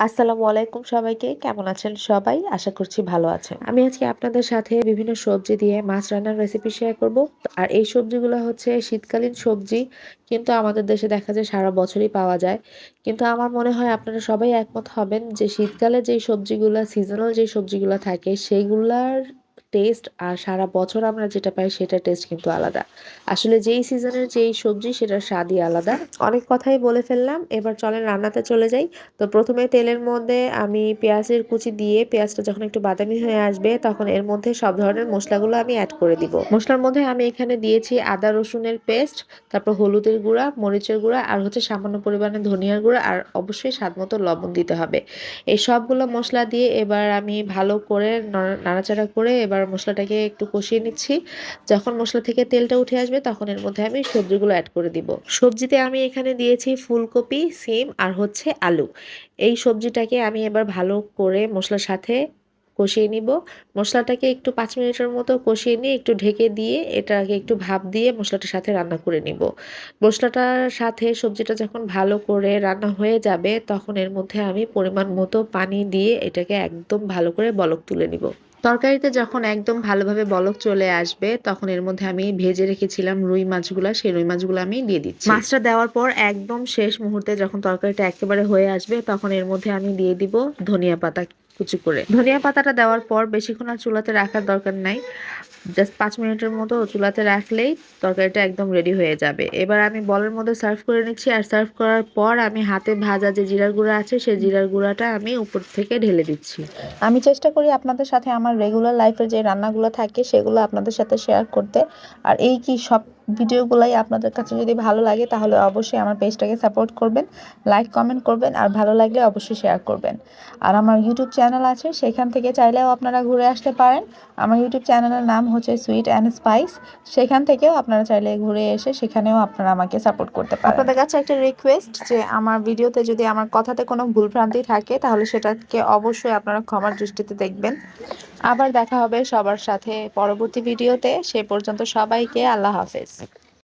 আসসালামু আলাইকুম সবাইকে। কেমন আছেন সবাই? আশা করছি ভালো আছেন। আমি আজকে আপনাদের সাথে বিভিন্ন সবজি দিয়ে মাছ রান্নার রেসিপি শেয়ার করব। আর এই সবজিগুলো হচ্ছে শীতকালীন সবজি, কিন্তু আমাদের দেশে দেখা যায় সারা বছরই পাওয়া যায়। কিন্তু আমার মনে হয় আপনারা সবাই একমত হবেন যে শীতকালে যেই সবজিগুলো সিজনাল যেই সবজিগুলো থাকে, সেইগুলার টেস্ট আর সারা বছর আমরা যেটা পাই সেটা টেস্ট কিন্তু আলাদা। আসলে যেই সিজনের যেই সবজি সেটার স্বাদই আলাদা। অনেক কথাই বলে ফেললাম, এবার চলেন রান্নাতে চলে যাই। তো প্রথমে তেলের মধ্যে আমি পেঁয়াজের কুচি দিয়ে পেঁয়াজটা যখন একটু বাদামি হয়ে আসবে তখন এর মধ্যে সব ধরনের মশলাগুলো আমি অ্যাড করে দিব। মশলার মধ্যে আমি এখানে দিয়েছি আদা রসুনের পেস্ট তারপর হলুদের গুঁড়া, মরিচের গুঁড়া আর হচ্ছে সামান্য পরিমাণে ধনিয়ার গুঁড়া আর অবশ্যই স্বাদ মতো লবণ দিতে হবে। এই সবগুলো মশলা দিয়ে এবার আমি ভালো করে নাড়াচাড়া করে এবার মশলাটাকে একটু কষিয়ে নিচ্ছি। যখন মশলা থেকে তেলটা উঠে আসবে, তখন এর মধ্যে আমি সবজিগুলো অ্যাড করে দিব। সবজিতে আমি এখানে দিয়েছি ফুলকপি, সিম আর হচ্ছে আলু। এই সবজিটাকে আমি এবার ভালো করে মশলার সাথে কষিয়ে নিব। মশলাটাকে একটু পাঁচ মিনিটের মতো কষিয়ে নিয়ে একটু ঢেকে দিয়ে এটাকে একটু ভাপ দিয়ে মশলাটার সাথে রান্না করে নিব। মশলাটার সাথে সবজিটা যখন ভালো করে রান্না হয়ে যাবে, তখন এর মধ্যে আমি পরিমাণ মতো পানি দিয়ে এটাকে একদম ভালো করে বলক তুলে নিব। তরকারিতে যখন একদম ভালোভাবে বলক চলে আসবে, তখন এর মধ্যে আমি ভেজে রেখেছিলাম রুই মাছগুলো, সেই রুই মাছগুলো আমি দিয়ে দিচ্ছি। মাছটা দেওয়ার পর একদম শেষ মুহূর্তে যখন তরকারিটা একেবারে হয়ে আসবে, তখন এর মধ্যে আমি দিয়ে দিব ধনিয়া পাতা। কুচি করে। ধনিয়া পাতাটা দেওয়ার পর বেশিক্ষণ আর চুলাতে রাখার দরকার নাই। জাস্ট পাঁচ মিনিটের মতো চুলাতে রাখলেই তরকারিটা একদম রেডি হয়ে যাবে। এবার আমি বলের মধ্যে সার্ভ করে নিচ্ছি আর সার্ভ করার পর আমি হাতে ভাজা যে জিরার গুঁড়া আছে, সেই জিরার গুঁড়াটা আমি উপর থেকে ঢেলে দিচ্ছি। আমি চেষ্টা করি আপনাদের সাথে আমার রেগুলার লাইফের যে রান্নাগুলো থাকে, সেগুলো আপনাদের সাথে শেয়ার করতে। আর এই কি সব ভিডিওগুলাই আপনাদের কাছে যদি ভালো লাগে, তাহলে অবশ্যই আমার পেজটাকে সাপোর্ট করবেন, লাইক, কমেন্ট করবেন, আর ভালো লাগলে অবশ্যই শেয়ার করবেন। আর আমার ইউটিউব চ্যানেল আছে, সেখান থেকে চাইলেও আপনারা ঘুরে আসতে পারেন। আমার ইউটিউব চ্যানেলের নাম হচ্ছে সুইট অ্যান্ড স্পাইস সেখান থেকেও আপনারা চাইলে ঘুরে এসে সেখানেও আপনারা আমাকে সাপোর্ট করতে পারেন। আপনাদের কাছে একটা রিকোয়েস্ট যে, আমার ভিডিওতে যদি আমার কথাতে কোনো ভুলভ্রান্তি থাকে, তাহলে সেটাকে অবশ্যই আপনারা ক্ষমার দৃষ্টিতে দেখবেন। আবার দেখা হবে সবার সাথে পরবর্তী ভিডিওতে। সে পর্যন্ত সবাইকে আল্লাহ হাফেজ।